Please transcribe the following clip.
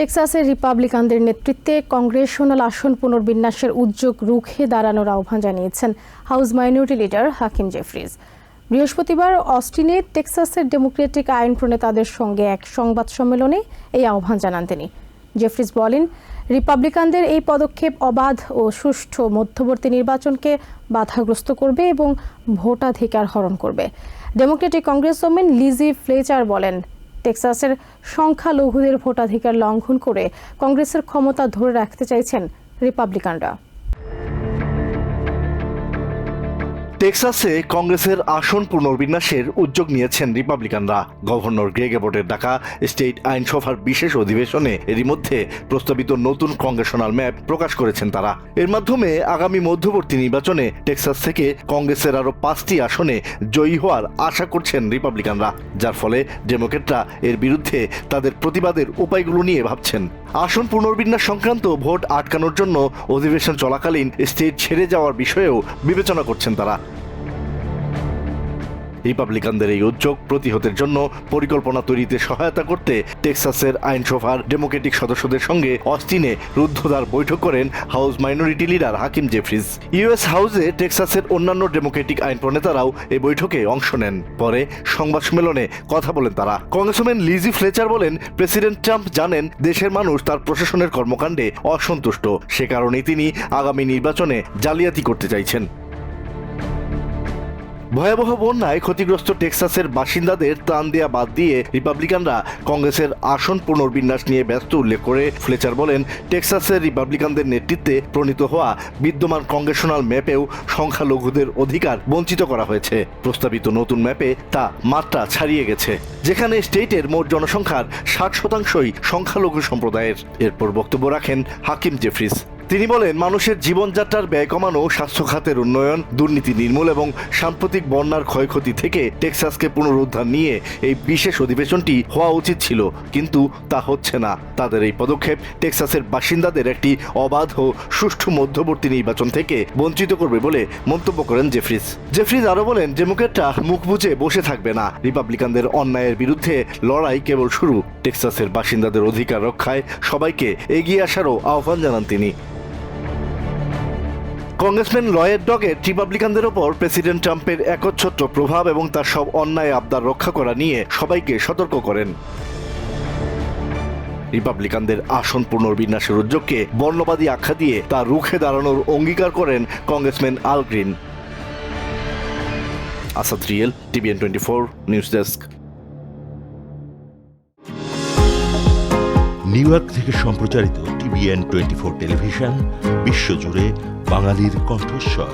টেক্সাসের রিপাবলিকানদের নেতৃত্বে কংগ্রেশনাল আসন পুনর্বিন্যাসের উদ্যোগ রুখে দাঁড়ানোর আহ্বান জানিয়েছেন House minority leader Hakeem Jeffries. বৃহস্পতিবার অস্টিনে টেক্সাসের ডেমোক্রেটিক আইন প্রণেতাদের সঙ্গে এক সংবাদ সম্মেলনে এই আহ্বান জানান তিনি। জেফরিজ বলেন, রিপাবলিকানদের এই পদক্ষেপ অবাধ ও সুষ্ঠু মধ্যবর্তী নির্বাচনকে বাধাগ্রস্ত করবে এবং ভোটাধিকার হরণ করবে। Democratic Congress congressman Lizzie Fletcher বলেন টেক্সাসের সংখ্যালঘুদের ভোটাধিকার লঙ্ঘন করে কংগ্রেসের ক্ষমতা ধরে রাখতে চাইছেন রিপাবলিকানরা। টেক্সাসে কংগ্রেসের আসন পুনর্বিন্যাসের উদ্যোগ নিয়েছেন রিপাবলিকানরা। গভর্নর গ্রেগ এবটের ডাকা স্টেট আইনসভার বিশেষ অধিবেশনে এরই মধ্যে প্রস্তাবিত নতুন কংগ্রেশনাল ম্যাপ প্রকাশ করেছেন তারা। এর মাধ্যমে আগামী মধ্যবর্তী নির্বাচনে টেক্সাস থেকে কংগ্রেসের আরও পাঁচটি আসনে জয়ী হওয়ার আশা করছেন রিপাবলিকানরা, যার ফলে ডেমোক্রেটরা এর বিরুদ্ধে তাদের প্রতিবাদের উপায়গুলো নিয়ে ভাবছেন। আসন পুনর্বিন্যাস সংক্রান্ত ভোট আটকানোর জন্য অধিবেশন চলাকালীন স্টেট ছেড়ে যাওয়ার বিষয়েও বিবেচনা করছেন তারা। রিপাবলিকানদের এই উদ্যোগ প্রতিহতের জন্য পরিকল্পনা তৈরিতে সহায়তা করতে টেক্সাসের আইনসভার ডেমোক্রেটিক সদস্যদের সঙ্গে অস্টিনে রুদ্ধদ্বার বৈঠক করেন House minority leader Hakeem Jeffries. US হাউসে টেক্সাসের অন্যান্য ডেমোক্রেটিক আইন প্রণেতারাও এই বৈঠকে অংশ নেন। পরে সংবাদ সম্মেলনে কথা বলেন তারা। কংগ্রেসম্যান লিজি ফ্লেচার বলেন, প্রেসিডেন্ট ট্রাম্প জানেন দেশের মানুষ তার প্রশাসনের কর্মকাণ্ডে অসন্তুষ্ট। সে কারণে তিনি আগামী নির্বাচনে জালিয়াতি করতে চাইছেন। ভয়াবহ বন্যায় ক্ষতিগ্রস্ত টেক্সাসের বাসিন্দাদের ত্রাণ দেয়া বাদ দিয়ে রিপাবলিকানরা কংগ্রেসের আসন পুনর্বিন্যাস নিয়ে ব্যস্ত উল্লেখ করে ফ্লেচার বলেন, টেক্সাসের রিপাবলিকানদের নেতৃত্বে প্রণীত হওয়া বিদ্যমান কংগ্রেশনাল ম্যাপেও সংখ্যালঘুদের অধিকার বঞ্চিত করা হয়েছে। প্রস্তাবিত নতুন ম্যাপে তা মাত্রা ছাড়িয়ে গেছে, যেখানে স্টেটের মোট জনসংখ্যার ষাট শতাংশই সংখ্যালঘু সম্প্রদায়ের। এরপর বক্তব্য রাখেন হাকিম জেফরিস। তিনি বলেন, মানুষের জীবনযাত্রার ব্যয় কমানো, স্বাস্থ্য খাতের উন্নয়ন, দুর্নীতি নির্মূল এবং সাম্প্রতিক বন্যার ক্ষয়ক্ষতি থেকে টেক্সাসকে পুনরুদ্ধার নিয়ে এই বিশেষ অধিবেশনটি হওয়া উচিত ছিল, কিন্তু তা হচ্ছে না। তাদের এই পদক্ষেপ টেক্সাসের বাসিন্দাদের একটি অবাধ ও সুষ্ঠু মধ্যবর্তী নির্বাচন থেকে বঞ্চিত করবে বলে মন্তব্য করেন জেফরিজ জেফরিজ আরও বলেন ডেমোক্রেটরা মুখ বুঝে বসে থাকবে না। রিপাবলিকানদের অন্যায়ের বিরুদ্ধে লড়াই কেবল শুরু। টেক্সাসের বাসিন্দাদের অধিকার রক্ষায় সবাইকে এগিয়ে আসারও আহ্বান জানান তিনি। কংগ্রেসম্যান লয়ের ডগের রিপাবলিকানদের ওপর প্রেসিডেন্ট ট্রাম্পের একচ্ছত্র প্রভাব এবং তার সব অন্যায় আবদার রক্ষা করা নিয়ে সবাইকে সতর্ক করেন। রিপাবলিকানদের আসন পুনর্বিন্যাসের উদ্যোগকে বর্ণবাদী আখ্যা দিয়ে তা রুখে দাঁড়ানোর অঙ্গীকার করেন congressman Al Green. Asad Real, TVN twenty four, news desk. New York থেকে সম্প্রচারিত টিভিএন টোয়েন্টি ফোর টেলিভিশন বিশ্বজুড়ে বাঙালির কণ্ঠস্বর।